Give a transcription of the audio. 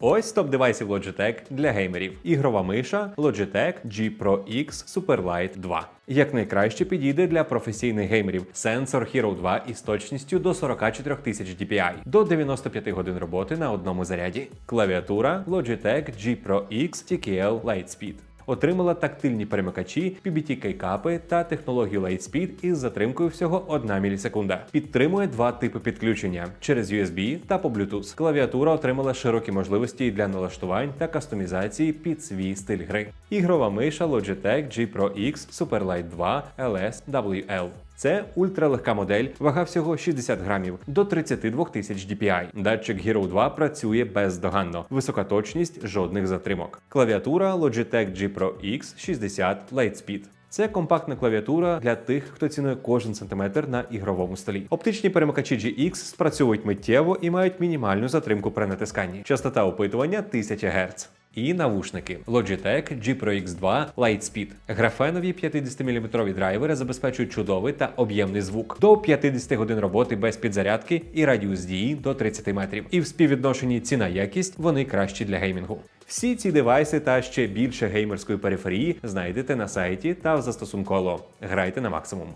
Ось топ девайсів Logitech для геймерів. Ігрова миша Logitech G Pro X Superlight 2. Як найкраще підійде для професійних геймерів. Сенсор Hero 2 із точністю до 44 тисяч DPI, до 95 годин роботи на одному заряді. Клавіатура Logitech G Pro X TKL Lightspeed. Отримала тактильні перемикачі, PBT кейкапи та технологію Lightspeed із затримкою всього 1 мілісекунда. Підтримує два типи підключення через USB та по Bluetooth. Клавіатура отримала широкі можливості для налаштувань та кастомізації під свій стиль гри. Ігрова миша Logitech G Pro X Superlight 2 LSWL. Це ультралегка модель, вага всього 60 грамів до 32 тисяч DPI. Датчик Hero 2 працює бездоганно, висока точність, жодних затримок. Клавіатура Logitech G Pro X 60 Lightspeed. Це компактна клавіатура для тих, хто цінує кожен сантиметр на ігровому столі. Оптичні перемикачі GX спрацьовують миттєво і мають мінімальну затримку при натисканні. Частота опитування 1000 Гц. І навушники Logitech G Pro X2 Lightspeed. Графенові 50-мм драйвери забезпечують чудовий та об'ємний звук до 50 годин роботи без підзарядки і радіус дії до 30 метрів. І в співвідношенні ціна-якість вони кращі для геймінгу. Всі ці девайси та ще більше геймерської периферії знайдете на сайті та в застосунку Allo. Грайте на максимум.